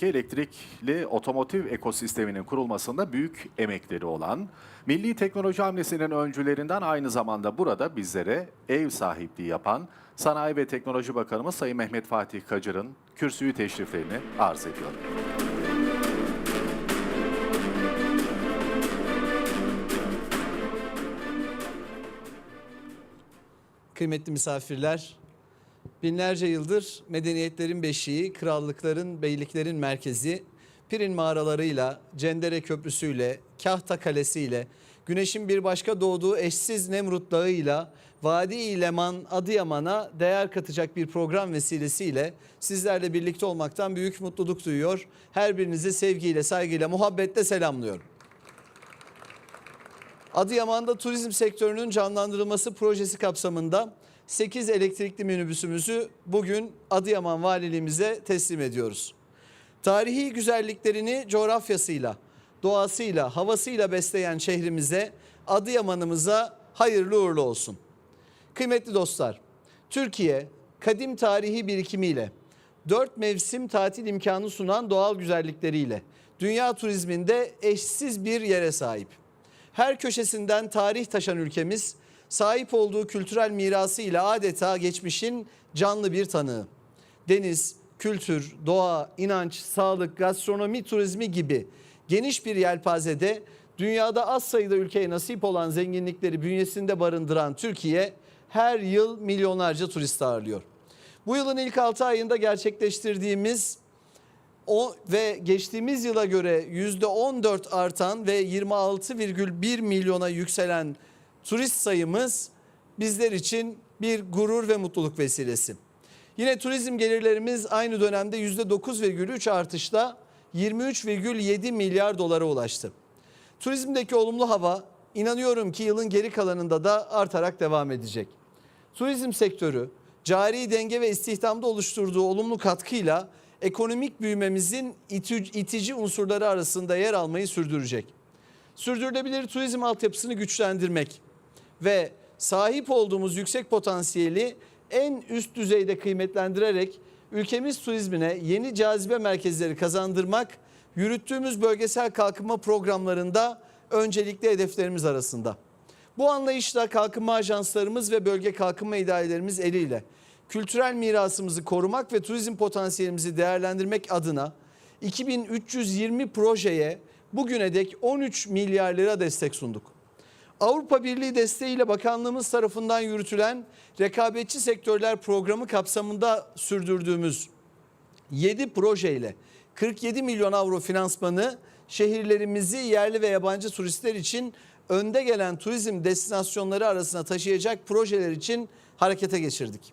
Türkiye'deki elektrikli otomotiv ekosisteminin kurulmasında büyük emekleri olan, milli teknoloji hamlesinin öncülerinden aynı zamanda burada bizlere ev sahipliği yapan Sanayi ve Teknoloji Bakanımız Sayın Mehmet Fatih Kacır'ın kürsüyü teşriflerini arz ediyorum. Kıymetli misafirler, binlerce yıldır medeniyetlerin beşiği, krallıkların, beyliklerin merkezi, Pirin mağaralarıyla, Cendere Köprüsü'yle, Kahta Kalesi'yle, güneşin bir başka doğduğu eşsiz Nemrut Dağı'yla, Vadi-i Adıyaman'a değer katacak bir program vesilesiyle sizlerle birlikte olmaktan büyük mutluluk duyuyor. Her birinizi sevgiyle, saygıyla, muhabbetle selamlıyorum. Adıyaman'da turizm sektörünün canlandırılması projesi kapsamında 8 elektrikli minibüsümüzü bugün Adıyaman Valiliğimize teslim ediyoruz. Tarihi güzelliklerini coğrafyasıyla, doğasıyla, havasıyla besleyen şehrimize, Adıyaman'ımıza hayırlı uğurlu olsun. Kıymetli dostlar, Türkiye kadim tarihi birikimiyle, dört mevsim tatil imkanı sunan doğal güzellikleriyle dünya turizminde eşsiz bir yere sahip. Her köşesinden tarih taşan ülkemiz sahip olduğu kültürel mirasıyla adeta geçmişin canlı bir tanığı. Deniz, kültür, doğa, inanç, sağlık, gastronomi, turizmi gibi geniş bir yelpazede dünyada az sayıda ülkeye nasip olan zenginlikleri bünyesinde barındıran Türkiye her yıl milyonlarca turist ağırlıyor. Bu yılın ilk 6 ayında gerçekleştirdiğimiz o ve geçtiğimiz yıla göre %14 artan ve 26,1 milyona yükselen turist sayımız bizler için bir gurur ve mutluluk vesilesi. Yine turizm gelirlerimiz aynı dönemde %9,3 artışla 23,7 milyar dolara ulaştı. Turizmdeki olumlu hava inanıyorum ki yılın geri kalanında da artarak devam edecek. Turizm sektörü cari denge ve istihdamda oluşturduğu olumlu katkıyla ekonomik büyümemizin iti- itici unsurları arasında yer almayı sürdürecek. Sürdürülebilir turizm altyapısını güçlendirmek ve sahip olduğumuz yüksek potansiyeli en üst düzeyde kıymetlendirerek ülkemiz turizmine yeni cazibe merkezleri kazandırmak yürüttüğümüz bölgesel kalkınma programlarında öncelikli hedeflerimiz arasında. Bu anlayışla kalkınma ajanslarımız ve bölge kalkınma idarelerimiz eliyle kültürel mirasımızı korumak ve turizm potansiyelimizi değerlendirmek adına 2320 projeye bugüne dek 13 milyar lira destek sunduk. Avrupa Birliği desteğiyle bakanlığımız tarafından yürütülen rekabetçi sektörler programı kapsamında sürdürdüğümüz 7 projeyle 47 milyon avro finansmanı şehirlerimizi yerli ve yabancı turistler için önde gelen turizm destinasyonları arasına taşıyacak projeler için harekete geçirdik.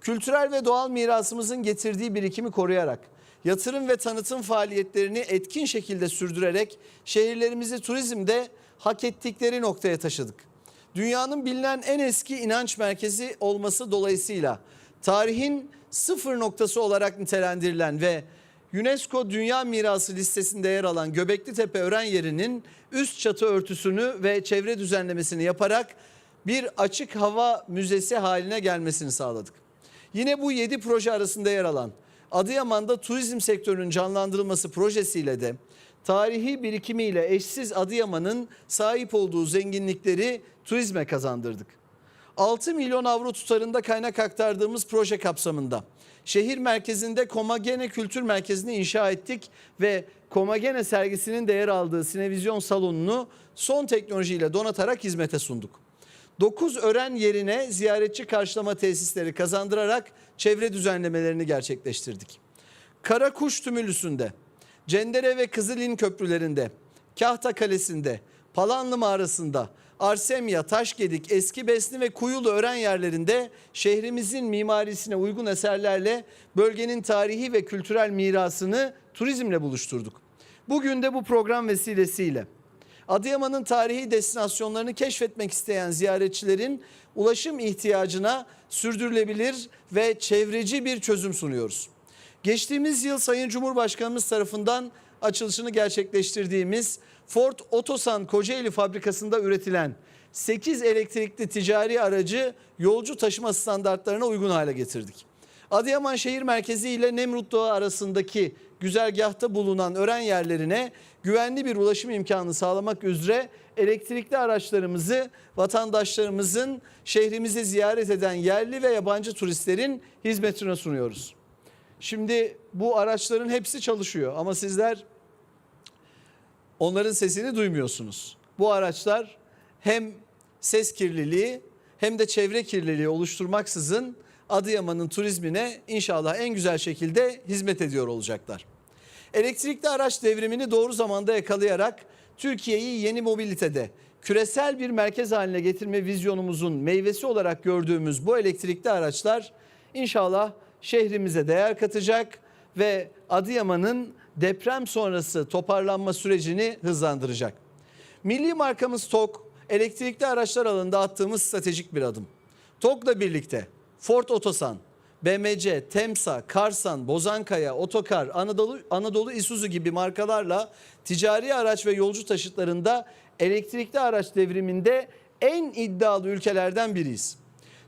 Kültürel ve doğal mirasımızın getirdiği birikimi koruyarak, yatırım ve tanıtım faaliyetlerini etkin şekilde sürdürerek şehirlerimizi turizmde hak ettikleri noktaya taşıdık. Dünyanın bilinen en eski inanç merkezi olması dolayısıyla tarihin sıfır noktası olarak nitelendirilen ve UNESCO Dünya Mirası listesinde yer alan Göbekli Tepe Ören yerinin üst çatı örtüsünü ve çevre düzenlemesini yaparak bir açık hava müzesi haline gelmesini sağladık. Yine bu 7 proje arasında yer alan Adıyaman'da turizm sektörünün canlandırılması projesiyle de tarihi birikimiyle eşsiz Adıyaman'ın sahip olduğu zenginlikleri turizme kazandırdık. 6 milyon avro tutarında kaynak aktardığımız proje kapsamında şehir merkezinde Komagene Kültür Merkezi'ni inşa ettik ve Komagene sergisinin de yer aldığı sinevizyon salonunu son teknolojiyle donatarak hizmete sunduk. 9 öğren yerine ziyaretçi karşılama tesisleri kazandırarak çevre düzenlemelerini gerçekleştirdik. Karakuş Tümülüsü'nde, Cendere ve Kızılin köprülerinde, Kahta Kalesi'nde, Palanlı Mağarası'nda, Arsemya, Taşgedik, Eski Besni ve Kuyulu öğren yerlerinde şehrimizin mimarisine uygun eserlerle bölgenin tarihi ve kültürel mirasını turizmle buluşturduk. Bugün de bu program vesilesiyle Adıyaman'ın tarihi destinasyonlarını keşfetmek isteyen ziyaretçilerin ulaşım ihtiyacına sürdürülebilir ve çevreci bir çözüm sunuyoruz. Geçtiğimiz yıl Sayın Cumhurbaşkanımız tarafından açılışını gerçekleştirdiğimiz Ford Otosan Kocaeli fabrikasında üretilen 8 elektrikli ticari aracı yolcu taşıma standartlarına uygun hale getirdik. Adıyaman şehir merkezi ile Nemrut Dağı arasındaki güzergahta bulunan öğren yerlerine güvenli bir ulaşım imkanı sağlamak üzere elektrikli araçlarımızı vatandaşlarımızın şehrimizi ziyaret eden yerli ve yabancı turistlerin hizmetine sunuyoruz. Şimdi bu araçların hepsi çalışıyor ama sizler onların sesini duymuyorsunuz. Bu araçlar hem ses kirliliği hem de çevre kirliliği oluşturmaksızın Adıyaman'ın turizmine inşallah en güzel şekilde hizmet ediyor olacaklar. Elektrikli araç devrimini doğru zamanda yakalayarak Türkiye'yi yeni mobilitede küresel bir merkez haline getirme vizyonumuzun meyvesi olarak gördüğümüz bu elektrikli araçlar inşallah şehrimize değer katacak ve Adıyaman'ın deprem sonrası toparlanma sürecini hızlandıracak. Milli markamız TOK elektrikli araçlar alanında attığımız stratejik bir adım. TOK'la birlikte Ford Otosan, BMC, Temsa, Karsan, Bozankaya, Otokar, Anadolu, Anadolu Isuzu gibi markalarla ticari araç ve yolcu taşıtlarında elektrikli araç devriminde en iddialı ülkelerden biriyiz.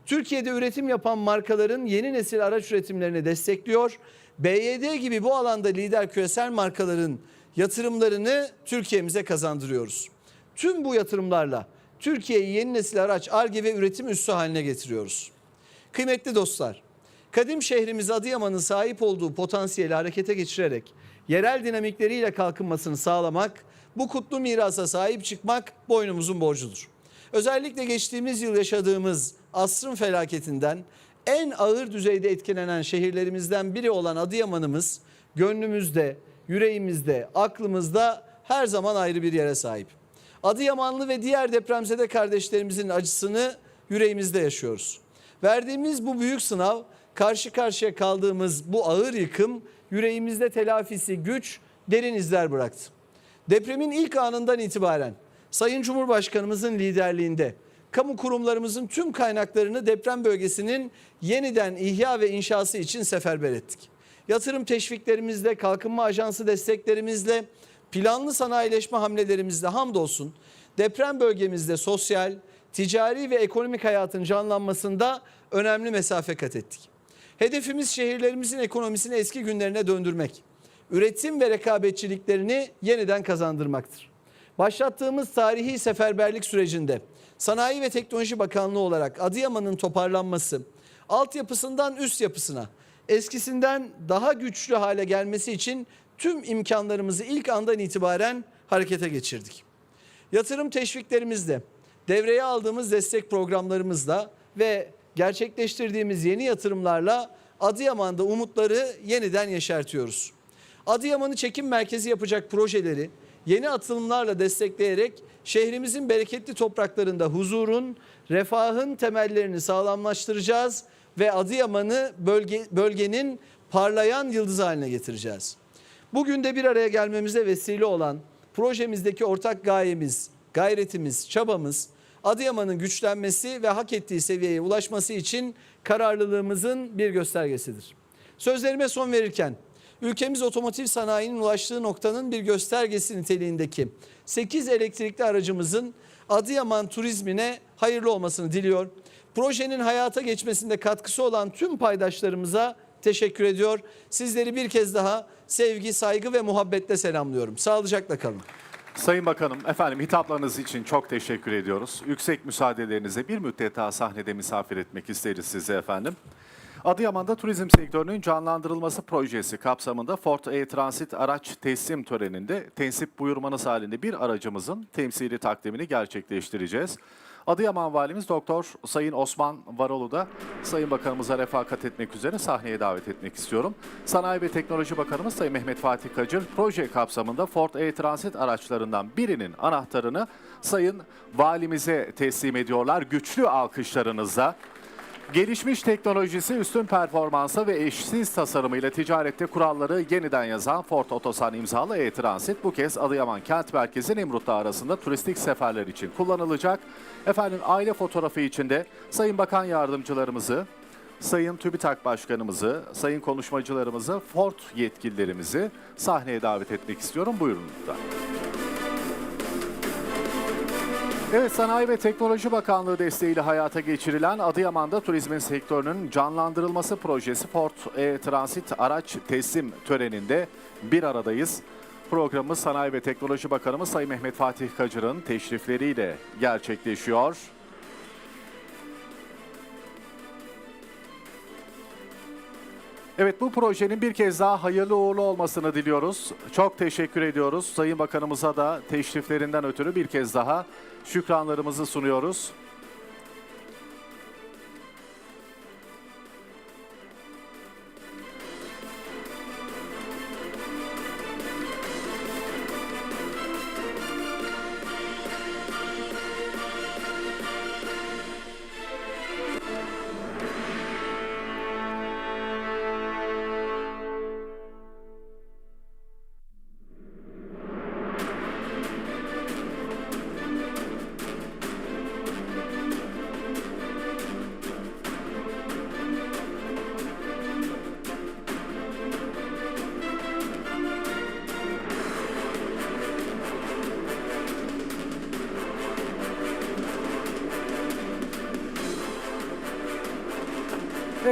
Türkiye'de üretim yapan markaların yeni nesil araç üretimlerini destekliyor. BYD gibi bu alanda lider küresel markaların yatırımlarını Türkiye'mize kazandırıyoruz. Tüm bu yatırımlarla Türkiye'yi yeni nesil araç, arge ve üretim üssü haline getiriyoruz. Kıymetli dostlar, kadim şehrimiz Adıyaman'ın sahip olduğu potansiyeli harekete geçirerek yerel dinamikleriyle kalkınmasını sağlamak, bu kutlu mirasa sahip çıkmak boynumuzun borcudur. Özellikle geçtiğimiz yıl yaşadığımız asrın felaketinden en ağır düzeyde etkilenen şehirlerimizden biri olan Adıyaman'ımız gönlümüzde, yüreğimizde, aklımızda her zaman ayrı bir yere sahip. Adıyamanlı ve diğer depremzede kardeşlerimizin acısını yüreğimizde yaşıyoruz. Verdiğimiz bu büyük sınav, karşı karşıya kaldığımız bu ağır yıkım yüreğimizde telafisi güç, derin izler bıraktı. Depremin ilk anından itibaren Sayın Cumhurbaşkanımızın liderliğinde kamu kurumlarımızın tüm kaynaklarını deprem bölgesinin yeniden ihya ve inşası için seferber ettik. Yatırım teşviklerimizle, kalkınma ajansı desteklerimizle, planlı sanayileşme hamlelerimizle hamdolsun deprem bölgemizde sosyal, ticari ve ekonomik hayatın canlanmasında önemli mesafe kat ettik. Hedefimiz şehirlerimizin ekonomisini eski günlerine döndürmek. Üretim ve rekabetçiliklerini yeniden kazandırmaktır. Başlattığımız tarihi seferberlik sürecinde Sanayi ve Teknoloji Bakanlığı olarak Adıyaman'ın toparlanması, altyapısından üst yapısına, eskisinden daha güçlü hale gelmesi için tüm imkanlarımızı ilk andan itibaren harekete geçirdik. Yatırım teşviklerimizle, devreye aldığımız destek programlarımızla ve gerçekleştirdiğimiz yeni yatırımlarla Adıyaman'da umutları yeniden yeşertiyoruz. Adıyaman'ı çekim merkezi yapacak projeleri yeni atılımlarla destekleyerek şehrimizin bereketli topraklarında huzurun, refahın temellerini sağlamlaştıracağız ve Adıyaman'ı bölge, bölgenin parlayan yıldızı haline getireceğiz. Bugün de bir araya gelmemize vesile olan projemizdeki ortak gayemiz, gayretimiz, çabamız Adıyaman'ın güçlenmesi ve hak ettiği seviyeye ulaşması için kararlılığımızın bir göstergesidir. Sözlerime son verirken ülkemiz otomotiv sanayinin ulaştığı noktanın bir göstergesi niteliğindeki 8 elektrikli aracımızın Adıyaman turizmine hayırlı olmasını diliyor. Projenin hayata geçmesinde katkısı olan tüm paydaşlarımıza teşekkür ediyor. Sizleri bir kez daha sevgi, saygı ve muhabbetle selamlıyorum. Sağlıcakla kalın. Sayın Bakanım, efendim hitaplarınız için çok teşekkür ediyoruz. Yüksek müsaadelerinize bir müddet daha sahnede misafir etmek isteriz sizi efendim. Adıyaman'da turizm sektörünün canlandırılması projesi kapsamında Ford E-Transit araç teslim töreninde tensip buyurmanız halinde bir aracımızın temsili takdimini gerçekleştireceğiz. Adıyaman Valimiz Doktor Sayın Osman Varolu da Sayın Bakanımıza refakat etmek üzere sahneye davet etmek istiyorum. Sanayi ve Teknoloji Bakanımız Sayın Mehmet Fatih Kacır proje kapsamında Ford E-Transit araçlarından birinin anahtarını Sayın Valimize teslim ediyorlar. Güçlü alkışlarınızla. Gelişmiş teknolojisi, üstün performansa ve eşsiz tasarımıyla ticarette kuralları yeniden yazan Ford Otosan imzalı e-Transit bu kez Adıyaman Kent Merkezi Nemrut'ta arasında turistik seferler için kullanılacak. Efendim aile fotoğrafı içinde Sayın Bakan Yardımcılarımızı, Sayın TÜBİTAK Başkanımızı, Sayın konuşmacılarımızı, Ford yetkililerimizi sahneye davet etmek istiyorum. Buyurun lütfen. Evet Sanayi ve Teknoloji Bakanlığı desteğiyle hayata geçirilen Adıyaman'da turizmin sektörünün canlandırılması projesi Ford E Transit araç teslim töreninde bir aradayız. Programımız Sanayi ve Teknoloji Bakanımız Sayın Mehmet Fatih Kacır'ın teşrifleriyle gerçekleşiyor. Evet bu projenin bir kez daha hayırlı uğurlu olmasını diliyoruz. Çok teşekkür ediyoruz. Sayın Bakanımıza da teşriflerinden ötürü bir kez daha şükranlarımızı sunuyoruz.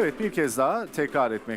Evet bir kez daha tekrar etmek